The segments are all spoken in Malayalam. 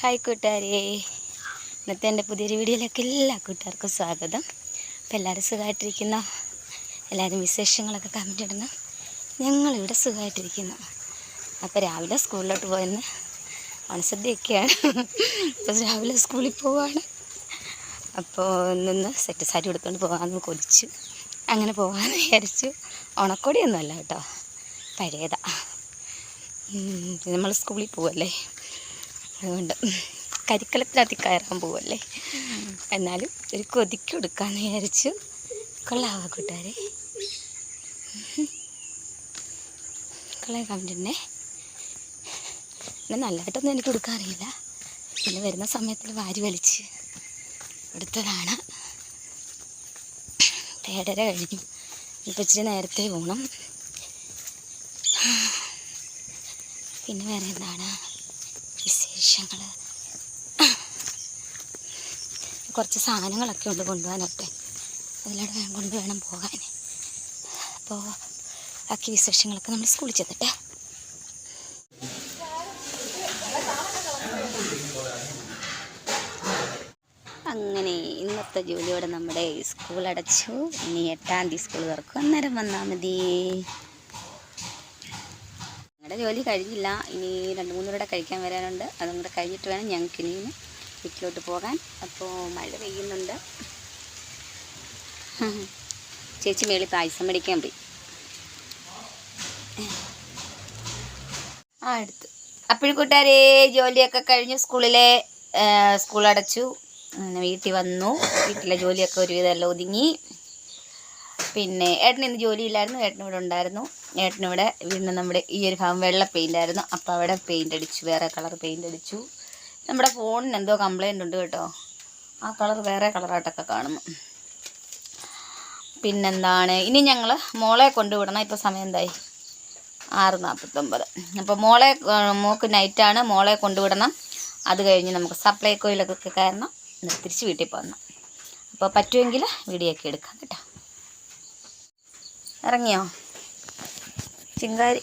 ഹായ് കൂട്ടുകാരെ. ഇന്നത്തെ എന്റെ പുതിയൊരു വീഡിയോയിലേക്ക് എല്ലാ കൂട്ടുകാർക്കും സ്വാഗതം. അപ്പോൾ എല്ലാവരും സുഖമായിട്ടിരിക്കുന്ന? എല്ലാവരും വിശേഷങ്ങളൊക്കെ കമന്റ് ഇടണം ഞങ്ങളിവിടെ സുഖമായിട്ടിരിക്കുന്നു. അപ്പോൾ രാവിലെ സ്കൂളിലോട്ട് പോയെന്ന് ഓണസദ്യയൊക്കെയാണ് അപ്പോൾ രാവിലെ സ്കൂളിൽ പോവാണ്. അപ്പോൾ നിന്ന് സെറ്റ് സാരി എടുത്തുകൊണ്ട് പോകാമെന്ന് കൊതിച്ചു. അങ്ങനെ പോകാമെന്ന് വിചാരിച്ചു. ഉണക്കൊടിയൊന്നുമല്ല കേട്ടോ. പഴയതാ. നമ്മൾ സ്കൂളിൽ പോവല്ലേ? അതുകൊണ്ട് കരിക്കലത്തിനകത്ത് കയറാൻ പോവല്ലേ? എന്നാലും ഒരു കൊതിക്ക് കൊടുക്കാമെന്ന് വിചാരിച്ചു. കൊള്ളാവാ കൂട്ടുകാരെ? കൊള്ളാൻ കണ്ടിട്ടുണ്ടേ പിന്നെ നല്ലതായിട്ടൊന്നും എനിക്ക് കൊടുക്കാൻ അറിയില്ല. പിന്നെ വരുന്ന സമയത്തിൽ വാരി വലിച്ച് എടുത്തതാണ്. ഏഴര കഴിഞ്ഞു. ഇപ്പം ഇച്ചിരി നേരത്തെ പോകണം പിന്നെ വേറെ എന്താണ്? വിശേഷങ്ങൾ കുറച്ച് സാധനങ്ങളൊക്കെ ഉണ്ട് കൊണ്ടുപോകാനൊക്കെ. അതിലൂടെ വേണം കൊണ്ട് വേണം പോകാൻ അപ്പോൾ ബാക്കി വിശേഷങ്ങളൊക്കെ നമ്മൾ സ്കൂളിൽ ചെന്നിട്ട്. അങ്ങനെ ഇന്നത്തെ ജോലിയോടെ നമ്മുടെ സ്കൂൾ അടച്ചു. ഇനി എട്ടാം തീയതി സ്കൂൾ തുറക്കും. അന്നേരം വന്നാൽ മതി. ഞങ്ങളുടെ ജോലി കഴിഞ്ഞില്ല. ഇനി രണ്ട് മൂന്ന് പേരുടെ കഴിക്കാൻ വരാനുണ്ട്. അതും കൂടെ കഴിഞ്ഞിട്ട് വേണം ഞങ്ങൾക്ക് ഇനി വീട്ടിലോട്ട് പോകാൻ. അപ്പോൾ മഴ പെയ്യുന്നുണ്ട്. ചേച്ചി മേളിൽ പായസം മേടിക്കാൻ പോയി. ആ എടുത്തു. അപ്പോഴും കൂട്ടുകാരെ ജോലിയൊക്കെ കഴിഞ്ഞു. സ്കൂളിലെ സ്കൂൾ അടച്ചു. വീട്ടിൽ വന്നു. വീട്ടിലെ ജോലിയൊക്കെ ഒരുവിധം എല്ലാം ഒതുങ്ങി. പിന്നെ ഏട്ടൻ ഇന്ന് ജോലിയില്ലായിരുന്നു ഏട്ടൻ ഇവിടെ ഉണ്ടായിരുന്നു. ഏട്ടനിവിടെ വീണ്ടും നമ്മുടെ ഈ ഒരു ഭാഗം വെള്ള പെയിന്റ് ആയിരുന്നു. അപ്പോൾ അവിടെ പെയിന്റ് അടിച്ചു വേറെ കളർ പെയിന്റ് അടിച്ചു. നമ്മുടെ ഫോണിന് എന്തോ കംപ്ലൈന്റ് ഉണ്ട് കേട്ടോ. ആ കളർ വേറെ കളറായിട്ടൊക്കെ കാണുന്നു പിന്നെന്താണ്? ഇനി ഞങ്ങൾ മോളെ കൊണ്ടുവിടണം. ഇപ്പോൾ സമയം എന്തായി? ആറ് നാൽപ്പത്തൊമ്പത് അപ്പോൾ മോളെ മോക്ക് നൈറ്റാണ് മോളെ കൊണ്ടുവിടണം. അത് കഴിഞ്ഞ് നമുക്ക് സപ്ലൈ കോയിലൊക്കെ കയറണം. തിരിച്ച് വീട്ടിൽ പോകണം അപ്പോൾ പറ്റുമെങ്കിൽ വീഡിയോ ഒക്കെ എടുക്കാം കേട്ടോ. ഇറങ്ങിയോ? ചിങ്കാരി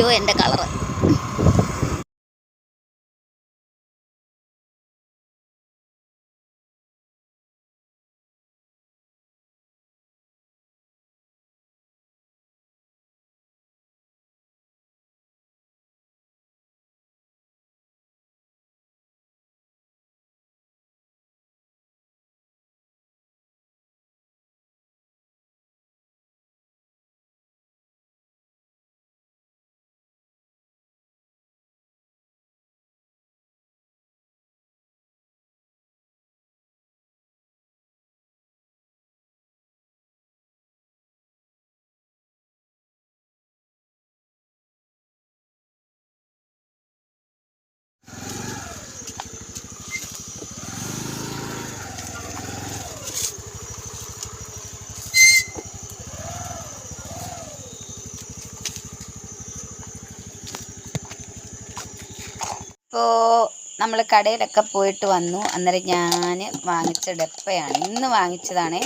അയ്യോ എന്റെ കളറ് ഇപ്പോൾ നമ്മൾ കടയിലൊക്കെ പോയിട്ട് വന്നു. അന്നേരം ഞാൻ വാങ്ങിച്ച ഡപ്പയാണ് ഇന്ന് വാങ്ങിച്ചതാണ്.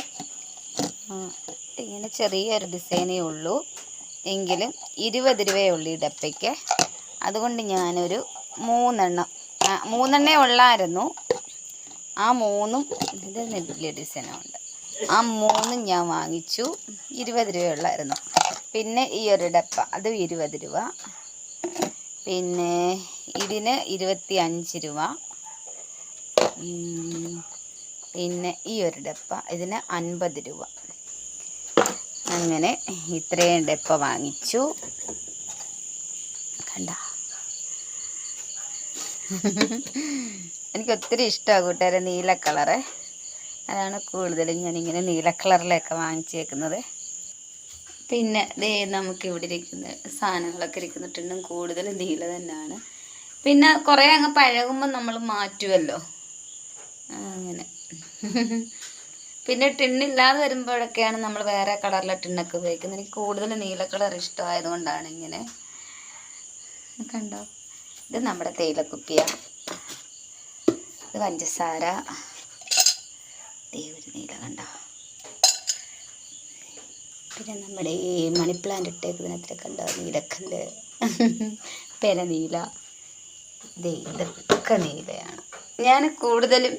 ഇങ്ങനെ ചെറിയൊരു ഡിസൈനേ ഉള്ളൂ. എങ്കിലും ഇരുപത് രൂപയേ ഉള്ളൂ ഈ ഡപ്പയ്ക്ക്. അതുകൊണ്ട് ഞാനൊരു മൂന്നെണ്ണം മൂന്നെണ്ണേ ഉള്ളായിരുന്നു. ആ മൂന്നും ഇത് വലിയ ഡിസൈനുണ്ട്. ആ മൂന്നും ഞാൻ വാങ്ങിച്ചു. ഇരുപത് രൂപയുള്ളായിരുന്നു പിന്നെ ഈ ഒരു ഡപ്പ അതും ഇരുപത് രൂപ. പിന്നെ ഇതിന് ഇരുപത്തി അഞ്ച് രൂപ പിന്നെ ഈ ഒരു ഡപ്പ ഇതിന് അൻപത് രൂപ. അങ്ങനെ ഇത്രയും ഡപ്പ വാങ്ങിച്ചു. കണ്ട. എനിക്ക് ഒത്തിരി ഇഷ്ടമാണ് കൂട്ടുകാരെ നീല കളറ്. അതാണ് കൂടുതലും ഞാനിങ്ങനെ നീല കളറിലൊക്കെ വാങ്ങിച്ചേക്കുന്നത്. പിന്നെ ദേ നമുക്കിവിടെ ഇരിക്കുന്ന സാധനങ്ങളൊക്കെ ഇരിക്കുന്നിട്ടുണ്ടും കൂടുതൽ നീല തന്നെയാണ്. പിന്നെ കുറേ അങ്ങ് പഴകുമ്പോൾ നമ്മൾ മാറ്റുമല്ലോ അങ്ങനെ. പിന്നെ ടിന്നില്ലാതെ വരുമ്പോഴൊക്കെയാണ് നമ്മൾ വേറെ കളറിലെ ടിന്നൊക്കെ ഉപയോഗിക്കുന്നത്. എനിക്ക് കൂടുതൽ നീല കളർ ഇഷ്ടമായതുകൊണ്ടാണ് ഇങ്ങനെ. കണ്ടോ? ഇത് നമ്മുടെ തേയിലക്കുപ്പിയാണ് ഇത് പഞ്ചസാര. ഒരു നീല കണ്ടോ? പിന്നെ നമ്മുടെ ഈ മണിപ്ലാന്റ് ഇട്ടേക്കുന്നതിനകത്ത് കണ്ടോ? നീലക്കല്ല്. പെരനീല. ദേ ഇതൊക്കെ നീലയാണ്. ഞാൻ കൂടുതലും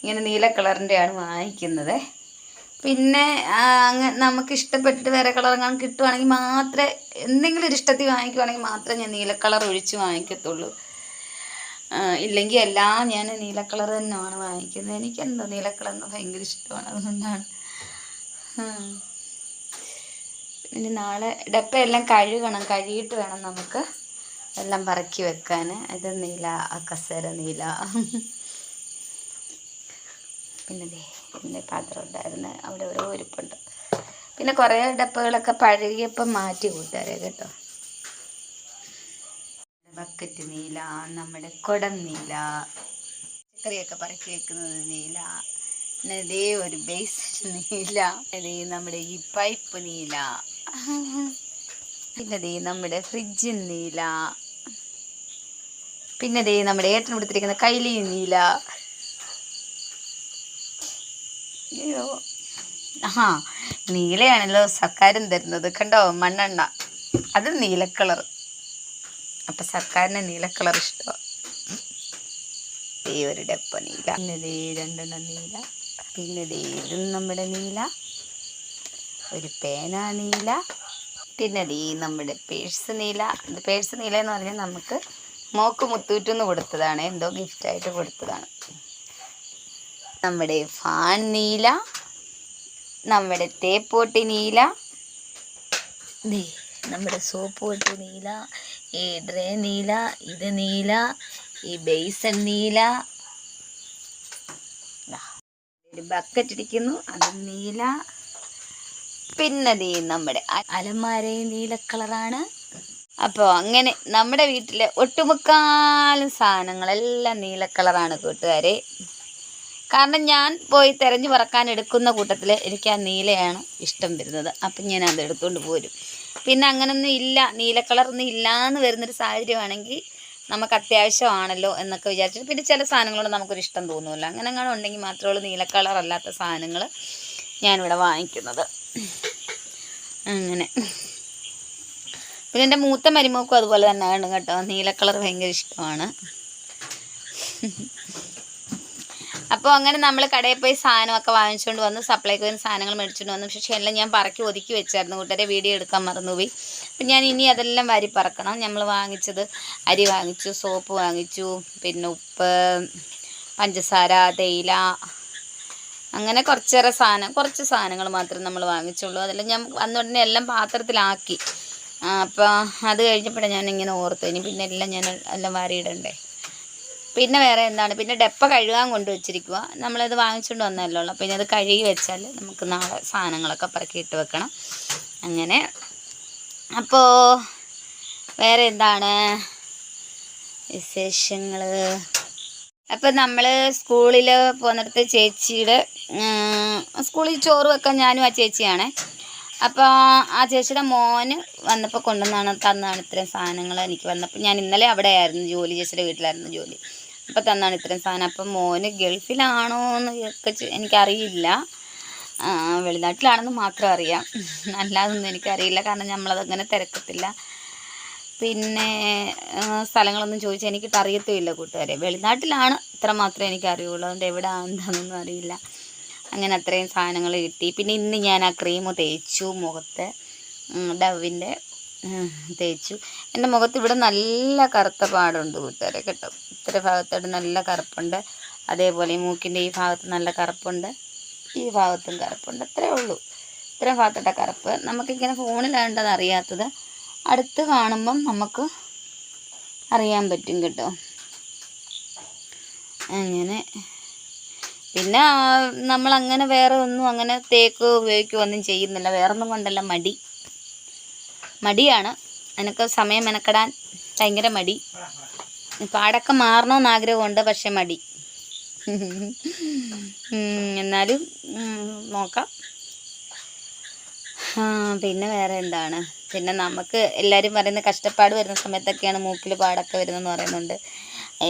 ഇങ്ങനെ നീല കളറിന്റെയാണ് വാങ്ങിക്കുന്നത്. പിന്നെ അങ്ങ് നമുക്ക് ഇഷ്ടപ്പെട്ടിട്ട് വേറെ കളർ അങ്ങനെ കിട്ടുവാണെങ്കിൽ മാത്രമേ എന്തെങ്കിലും ഒരു ഇഷ്ടത്തിൽ വാങ്ങിക്കുവാണെങ്കിൽ മാത്രമേ ഞാൻ നീല കളർ ഒഴിച്ച് വാങ്ങിക്കത്തുള്ളൂ. ഇല്ലെങ്കിൽ എല്ലാം ഞാൻ നീല കളർ തന്നെയാണ് വാങ്ങിക്കുന്നത്. എനിക്കെന്തോ നീല കളർ ഭയങ്കര ഇഷ്ടമാണ്. അതുകൊണ്ടാണ്. പിന്നെ നാളെ ഡപ്പയെല്ലാം കഴുകണം. കഴുകിയിട്ട് വേണം നമുക്ക്. എല്ലാം പറക്കി വെക്കാൻ ഇത് നീല കസേര നീല. പിന്നെ പിന്നെ പാത്രം ഉണ്ടായിരുന്നു. അവിടെ ഓരോ ഇരിപ്പുണ്ട്. പിന്നെ കുറേ ഡപ്പകളൊക്കെ പഴകിയപ്പം മാറ്റി കൂട്ടാറ് കേട്ടോ. ബക്കറ്റ് നീല നമ്മുടെ കുടം നീല. പച്ചക്കറിയൊക്കെ പറക്കി വെക്കുന്നത് നീല. ഇതേ ഒരു ബേസ് നീല. ഇതേ നമ്മുടെ ഈ പൈപ്പ് നീല. പിന്നെ നമ്മുടെ ഫ്രിഡ്ജ് നീല. പിന്നെ ദേ നമ്മുടെ ഏട്ടൻ കൊടുത്തിരിക്കുന്ന കൈലി നീല. അയ്യോ. ആ നീലയാണല്ലോ സർക്കാരും തരുന്നത്. കണ്ടോ? മണ്ണെണ്ണ. അത് നീല കളർ. അപ്പൊ സർക്കാരിന് നീല കളർ ഇഷ്ടമാണ് ഒരു നീല. പിന്നെ ദേ രണ്ടെണ്ണം നീല. പിന്നെ ദേ നമ്മുടെ നീല. ഒരു പേന നീല. പിന്നെ ദേ നമ്മുടെ പേഴ്സ് നീല. പേഴ്സ് നീല എന്ന് പറഞ്ഞാൽ നമുക്ക് മോക്ക് മുത്തൂറ്റെന്ന് കൊടുത്തതാണ്. എന്തോ ഗിഫ്റ്റായിട്ട് കൊടുത്തതാണ്. നമ്മുടെ ഫാൻ നീല നമ്മുടെ തേപ്പോട്ടി നീല നമ്മുടെ സോപ്പ് പൊട്ടി നീല ഈ ഡ്രേ നീല ഇത് നീല ഈ ബേസൺ നീല. ഒരു ബക്കറ്റ് ഇരിക്കുന്നു അത് നീല. പിന്നെ നമ്മുടെ അലമാരയും നീല കളറാണ് അപ്പോൾ അങ്ങനെ നമ്മുടെ വീട്ടിലെ ഒട്ടുമുക്കാലും സാധനങ്ങളെല്ലാം നീല കളറാണ് കൂട്ടുകാരെ. കാരണം ഞാൻ പോയി തിരഞ്ഞു പറക്കാൻ എടുക്കുന്ന കൂട്ടത്തിൽ എനിക്ക് ആ നീലയാണ് ഇഷ്ടം വരുന്നത്. അപ്പം ഞാൻ അത് എടുത്തുകൊണ്ട് പോരും. പിന്നെ അങ്ങനൊന്നും ഇല്ല. നീല കളറൊന്നും ഇല്ലാന്ന് വരുന്നൊരു സാഹചര്യമാണെങ്കിൽ നമുക്ക് അത്യാവശ്യമാണല്ലോ എന്നൊക്കെ വിചാരിച്ചിട്ട് പിന്നെ ചില സാധനങ്ങളോട് നമുക്കൊരു ഇഷ്ടം തോന്നുമല്ലോ അങ്ങനെ അങ്ങനെ ഉണ്ടെങ്കിൽ മാത്രമേ ഉള്ളൂ നീല കളർ അല്ലാത്ത സാധനങ്ങൾ ഞാനിവിടെ വാങ്ങിക്കുന്നത്. അങ്ങനെ. പിന്നെ എന്റെ മൂത്ത മരുമോക്കും അതുപോലെ തന്നെയാണ് കേട്ടോ. നീല കളർ ഭയങ്കര ഇഷ്ടമാണ്. അപ്പോൾ അങ്ങനെ നമ്മൾ കടയിൽ പോയി സാധനമൊക്കെ വാങ്ങിച്ചുകൊണ്ട് വന്നു. സപ്ലൈക്കോയിന് സാധനങ്ങൾ മേടിച്ചുകൊണ്ട് വന്നു. പക്ഷേ എല്ലാം ഞാൻ പറക്കി ഒതുക്കി വെച്ചായിരുന്നു. കൂട്ടരെ വീഡിയോ എടുക്കാൻ മറന്നുപോയി. അപ്പം ഞാൻ ഇനി അതെല്ലാം വാരി പറക്കണം. നമ്മൾ വാങ്ങിച്ചത് അരി വാങ്ങിച്ചു സോപ്പ് വാങ്ങിച്ചു പിന്നെ ഉപ്പ് പഞ്ചസാര തേയില അങ്ങനെ കുറച്ചേറെ സാധനം കുറച്ച് സാധനങ്ങൾ മാത്രമേ നമ്മൾ വാങ്ങിച്ചുള്ളൂ. അതെല്ലാം ഞാൻ വന്നുടനെ എല്ലാം പാത്രത്തിലാക്കി. അപ്പോൾ അത് കഴിഞ്ഞപ്പോഴാണ് ഞാൻ ഇങ്ങനെ ഓർത്തു. ഇനി പിന്നെ എല്ലാം ഞാൻ എല്ലാം വാരിയിടണ്ടേ. പിന്നെ വേറെ എന്താണ്? പിന്നെ ഡെപ്പ കഴുകാൻ കൊണ്ട് വെച്ചിരിക്കുക നമ്മളത് വാങ്ങിച്ചുകൊണ്ട് വന്നല്ലോ അപ്പോൾ പിന്നെ അത് കഴുകി വെച്ചാൽ നമുക്ക് നാളെ സാധനങ്ങളൊക്കെ പറക്കിയിട്ട് വെക്കണം. അങ്ങനെ. അപ്പോൾ വേറെ എന്താണ് വിശേഷങ്ങൾ അപ്പം നമ്മൾ സ്കൂളിൽ പോകുന്നിടത്ത് ചേച്ചിയുടെ സ്കൂളിൽ ചോറ് വെക്കാൻ ഞാനും ആ ചേച്ചിയാണ്. അപ്പോൾ ആ ചേച്ചിയുടെ മോന് വന്നപ്പോൾ കൊണ്ടുവന്നാണ് തന്നാണ് ഇത്രയും സാധനങ്ങൾ എനിക്ക് വന്നപ്പോൾ ഞാൻ ഇന്നലെ അവിടെ ആയിരുന്നു ജോലി ചേച്ചിയുടെ വീട്ടിലായിരുന്നു ജോലി. അപ്പോൾ തന്നാണ് ഇത്രയും സാധനം. അപ്പം മോന് ഗൾഫിലാണോ എന്ന് ഒക്കെ എനിക്കറിയില്ല. വെളിനാട്ടിലാണെന്ന് മാത്രം അറിയാം. അല്ലാതൊന്നും എനിക്കറിയില്ല. കാരണം നമ്മളതങ്ങനെ തിരക്കത്തില്ല. പിന്നെ സ്ഥലങ്ങളൊന്നും ചോദിച്ചാൽ എനിക്കിട്ട് അറിയത്തുമില്ല കൂട്ടുകാരെ. വെളിനാട്ടിലാണ് ഇത്ര മാത്രമേ എനിക്കറിയുള്ളൂ. അതുകൊണ്ട് എവിടെ എന്താണെന്നൊന്നും അറിയില്ല. അങ്ങനെ അത്രയും സാധനങ്ങൾ കിട്ടി. പിന്നെ ഇന്ന് ഞാൻ ആ ക്രീം തേച്ചു മുഖത്ത്. ഡവിന്റെ തേച്ചു. എന്റെ മുഖത്ത് ഇവിടെ നല്ല കറുത്ത പാടുണ്ട് കൂട്ടുകാരെ കേട്ടോ. ഇത്ര ഭാഗത്തോട്ട് നല്ല കറുപ്പുണ്ട്. അതേപോലെ മൂക്കിന്റെ ഈ ഭാഗത്ത് നല്ല കറുപ്പുണ്ട്. ഈ ഭാഗത്തും കറുപ്പുണ്ട്. അത്രേ ഉള്ളൂ. ഇത്രയും ഭാഗത്തോട്ട കറുപ്പ്. നമുക്കിങ്ങനെ ഫോണിലാണ്ട് അത് അറിയാത്തത്. അടുത്ത് കാണുമ്പം നമുക്ക് അറിയാൻ പറ്റും കേട്ടോ. അങ്ങനെ. പിന്നെ നമ്മൾ അങ്ങനെ വേറെ ഒന്നും അങ്ങനെ തേക്ക് ഉപയോഗിക്കുകയോ ഒന്നും ചെയ്യുന്നില്ല. വേറെ ഒന്നും കൊണ്ടല്ല മടി. മടിയാണ്. എനിക്ക് സമയം മെനക്കെടാൻ ഭയങ്കര മടി. പാടൊക്കെ മാറണമെന്ന് ആഗ്രഹമുണ്ട് പക്ഷെ മടി. എന്നാലും നോക്കാം. പിന്നെ വേറെ എന്താണ്? പിന്നെ നമുക്ക് എല്ലാവരും പറയുന്ന കഷ്ടപ്പാട് വരുന്ന സമയത്തൊക്കെയാണ് മൂക്കിൽ പാടൊക്കെ വരുന്നതെന്ന് പറയുന്നുണ്ട്.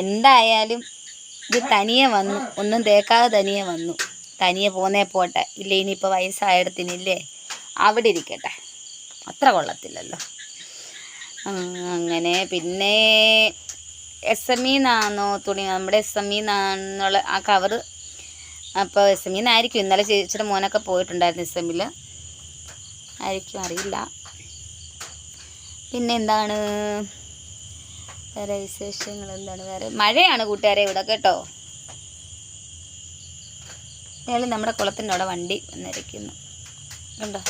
എന്തായാലും ഇത് തനിയെ വന്നു. ഒന്നും തേക്കാതെ തനിയെ വന്നു. തനിയെ പോന്നേ പോട്ടെ. ഇല്ല ഇനിയിപ്പോൾ വയസ്സായിടത്തിനില്ലേ? അവിടെ ഇരിക്കട്ടെ. അത്ര കൊള്ളത്തില്ലല്ലോ. അങ്ങനെ പിന്നെ എസ് എം ഇന്നാണോ തുണി നമ്മുടെ എസ് എം ഇന്നാന്നുള്ള ആ കവർ അപ്പോൾ എസ് എം ഇന്നായിരിക്കും ഇന്നലെ ചേച്ചിയുടെ മോനൊക്കെ പോയിട്ടുണ്ടായിരുന്നു എസ് എമ്മിൽ ആയിരിക്കും അറിയില്ല. പിന്നെ എന്താണ്? വേറെ വിശേഷങ്ങൾ എന്താണ് വേറെ മഴയാണ് കൂട്ടുകാരെ ഇവിടെ കേട്ടോ. അയാൾ നമ്മുടെ കുളത്തിന്റെ അവിടെ വണ്ടി വന്നിരിക്കുന്നു. കണ്ടോ?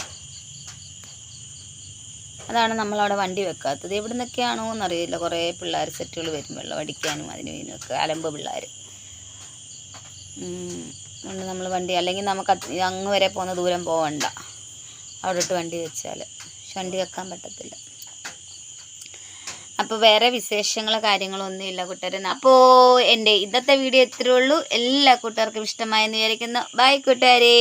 അതാണ് നമ്മളവിടെ വണ്ടി വെക്കാത്തത്. എവിടെ നിന്നൊക്കെയാണോ എന്നറിയില്ല. കുറേ പിള്ളേർ സെറ്റുകൾ വരും വെള്ളം അടിക്കാനും അതിനും അലമ്പ് പിള്ളേർ. അതുകൊണ്ട് നമ്മൾ വണ്ടി അല്ലെങ്കിൽ നമുക്ക് അങ്ങ് വരെ പോകുന്ന ദൂരം പോകണ്ട അവിടെ ഇട്ട് വണ്ടി വെച്ചാൽ പക്ഷെ വണ്ടി വെക്കാൻ പറ്റത്തില്ല. അപ്പോൾ വേറെ വിശേഷങ്ങളോ കാര്യങ്ങളോ ഒന്നുമില്ല കൂട്ടുകാരെ. അപ്പോൾ എന്റെ ഇന്നത്തെ വീഡിയോ ഇത്രയേ എല്ലാ കൂട്ടുകാർക്കും ഇഷ്ടമായെന്ന് വിചാരിക്കുന്നു. ബൈ കൂട്ടുകാരേ.